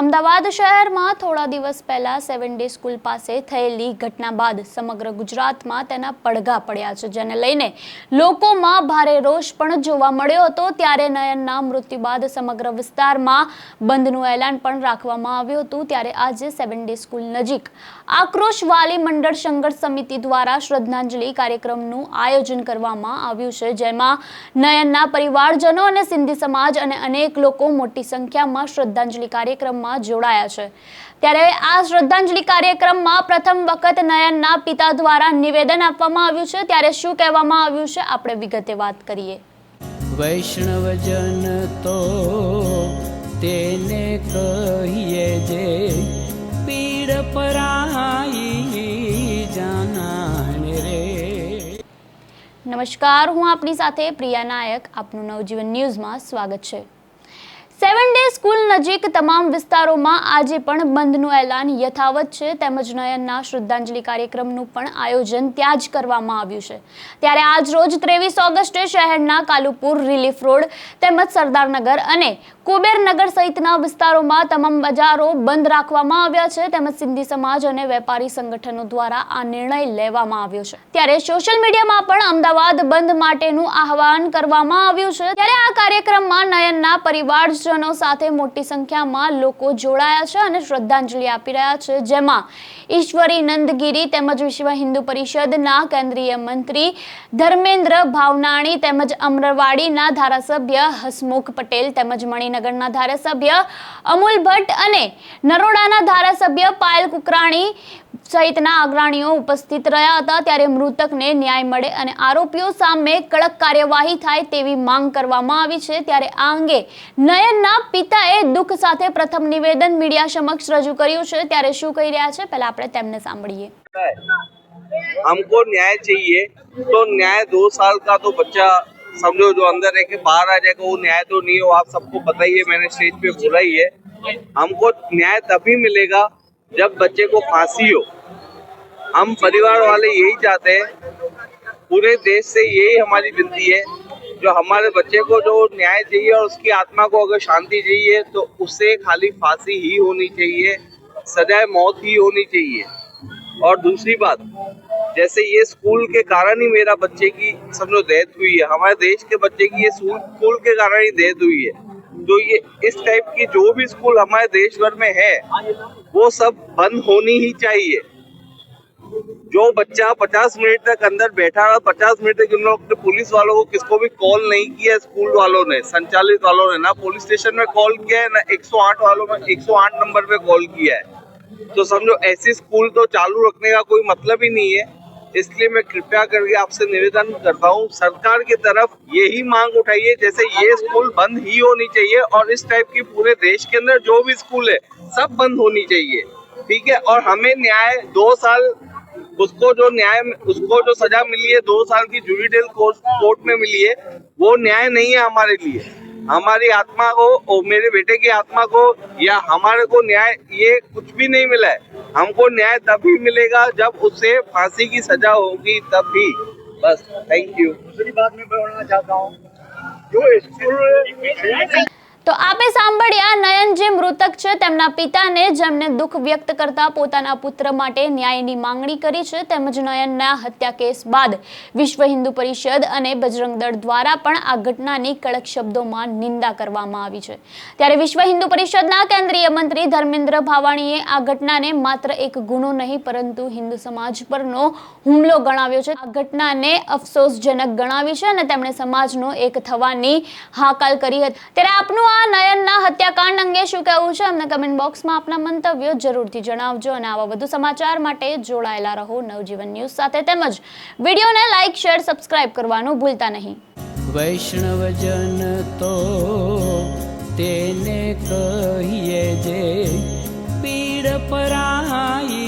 અમદાવાદ શહેરમાં થોડા દિવસ પહેલા સેવન ડે સ્કૂલ પાસે થયેલી ઘટના બાદ સમગ્ર ગુજરાતમાં તેના પડઘા પડ્યા છે, જેને લઈને લોકોમાં ભારે રોષ પણ જોવા મળ્યો હતો. ત્યારે નયનના મૃત્યુ બાદ સમગ્ર વિસ્તારમાં બંધનું એલાન પણ રાખવામાં આવ્યું હતું. ત્યારે આજે સેવન ડે સ્કૂલ નજીક આક્રોશ વાલી મંડળ સંઘર્ષ સમિતિ દ્વારા શ્રદ્ધાંજલિ કાર્યક્રમનું આયોજન કરવામાં આવ્યું છે, જેમાં નયનના પરિવારજનો અને સિંધી સમાજ અને અનેક લોકો મોટી સંખ્યામાં શ્રદ્ધાંજલિ કાર્યક્રમમાં જોડાયા છે. ત્યારે આ શ્રદ્ધાંજલિ કાર્યક્રમમાં પ્રથમ વખત નયનના પિતા દ્વારા નિવેદન આપવામાં આવ્યું છે. ત્યારે શું કહેવામાં આવ્યું છે? આપણે વિગતે વાત કરીએ. વૈષ્ણવજન તો તેને કહીએ જે પીડ પરાઈ જાનાને રે. નમસ્કાર હું આપની સાથે પ્રિયા નાયક. આપનું નવજીવન ન્યૂઝમાં સ્વાગત છે. સેવન ડે સ્કૂલ નજીક તમામ વિસ્તારોમાં આજે પણ બંધનું એલાન યથાવત છે. તેમજ નયનના શ્રદ્ધાંજલિ કાર્યક્રમનું પણ આયોજન ત્યાં જ કરવામાં આવ્યું છે. ત્યારે આજ રોજ ત્રેવીસ ઓગસ્ટે શહેરના કાલુપુર રિલીફ રોડ તેમજ સરદારનગર અને કુબેરનગર સહિતના વિસ્તારોમાં તમામ બજારો બંધ રાખવામાં આવ્યા છે. તેમજ સિંધી સમાજ અને વેપારી સંગઠનો દ્વારા આ નિર્ણય લેવામાં આવ્યો છે. ત્યારે સોશિયલ મીડિયામાં પણ અમદાવાદ બંધ માટેનું આહવાન કરવામાં આવ્યું છે. ત્યારે આ કાર્યક્રમમાં નયનના પરિવારજનો સાથે મોટી સંખ્યામાં લોકો જોડાયા છે અને શ્રદ્ધાંજલિ આપી રહ્યા છે. જેમાં ઈશ્વરી નંદગીરી તેમજ વિશ્વ હિન્દુ પરિષદના કેન્દ્રીય મંત્રી ધર્મેન્દ્ર ભાવનાણી તેમજ અમરવાડીના ધારાસભ્ય હસમુખ પટેલ તેમજ મણિનગરના ધારાસભ્ય અમુલ ભટ્ટ અને નરોડાના ધારાસભ્ય પાયલ કુકરાણી સહિતના અગ્રણીઓ ઉપસ્થિત રહ્યા હતા ત્યારે મૃતકને ન્યાય મળે અને આરોપીઓ સામે કડક કાર્યવાહી થાય તેવી માંગ કરવામાં આવી છે ત્યારે આ અંગે નયનના પિતાએ દુઃખ સાથે પ્રથમ નિવેદન મીડિયા સમક્ષ રજૂ કર્યું છે ત્યારે શું કહી રહ્યા છે પહેલા આપણે તેમને સાંભળીએ हमको न्याय चाहिए तो न्याय दो साल का तो बच्चा समझो जो अंदर रह के बाहर आ जाएगा, वो न्याय तो नहीं हो आप सबको पता ही है, मैंने स्टेज पे बोला ही है। हमको न्याय तभी मिलेगा जब बच्चे को फांसी हो। हम परिवार वाले यही चाहते हैं, पूरे देश से यही हमारी विनती है, जो हमारे बच्चे को जो न्याय चाहिए और उसकी आत्मा को अगर शांति चाहिए तो उसे खाली फांसी ही होनी चाहिए, सजाए मौत ही होनी चाहिए। और दूसरी बात जैसे ये स्कूल के कारण ही मेरा बच्चे की समझो डेथ हुई है। हमारे देश के बच्चे की ये स्कूल स्कूल के कारण ही डेथ हुई है। तो ये इस टाइप की जो भी स्कूल हमारे देश भर में है, वो सब बंद होनी ही चाहिए। जो बच्चा पचास मिनट तक अंदर बैठा रहा, पचास मिनट तक उन लोग पुलिस वालों को किसको भी कॉल नहीं किया, स्कूल वालों ने, संचालित वालों ने, ना पुलिस स्टेशन में कॉल किया है, ना 108 वालों में 108 नंबर पे कॉल किया है। तो समझो ऐसी स्कूल तो चालू रखने का कोई मतलब ही नहीं है। इसलिए मैं कृपया करके आपसे निवेदन करता हूँ, सरकार की तरफ़ यही मांग उठाइए जैसे ये स्कूल बंद ही होनी चाहिए और इस टाइप की पूरे देश के अंदर जो भी स्कूल है, सब बंद होनी चाहिए। ठीक है? और हमें न्याय, दो साल उसको जो न्याय, उसको जो सजा मिली है, दो साल की जुडिशियल कोर्ट में मिली है, वो न्याय नहीं है हमारे लिए। हमारी आत्मा को और मेरे बेटे की आत्मा को या हमारे को न्याय, ये कुछ भी नहीं मिला है। हमको न्याय तभी मिलेगा जब उसे फांसी की सजा होगी तभी बस थैंक यू दूसरी बात मैं बोलना चाहता हूँ जो स्कूल તો આપે સાંભળ્યા, નયન જે મૃતક છે તેમના પિતાને જેમને દુઃખ વ્યક્ત કરતા પોતાના પુત્ર માટે ન્યાયની માંગણી કરી છે, તેમજ નયનના હત્યા કેસ બાદ વિશ્વ હિન્દુ પરિષદ અને બજરંગ દળ દ્વારા પણ આ ઘટનાની કડક શબ્દોમાં નિંદા કરવામાં આવી છે. ત્યારે વિશ્વ હિન્દુ પરિષદના કેન્દ્રીય મંત્રી ધર્મેન્દ્ર ભાવાણીએ આ ઘટનાને માત્ર એક ગુનો નહીં, પરંતુ હિન્દુ સમાજ પરનો હુમલો ગણાવ્યો છે. આ ઘટનાને અફસોસજનક ગણાવી છે અને તેમણે સમાજનો એક થવાની હાકલ કરી હતી. ત્યારે આપનું સુરતમાં નયનના હત્યાકાંડ અંગે શું કહેવું છે અમને કમેન્ટ બોક્સમાં આપના મંતવ્યો જરૂરથી જણાવજો અને આવા વધુ સમાચાર માટે જોડાયેલા રહો નવજીવન ન્યૂઝ સાથે તેમજ વિડીયોને લાઇક શેર સબસ્ક્રાઇબ કરવાનું ભૂલતા નહીં. વૈષ્ણવજન તો તેને કહીએ જે પીડ પરાઈ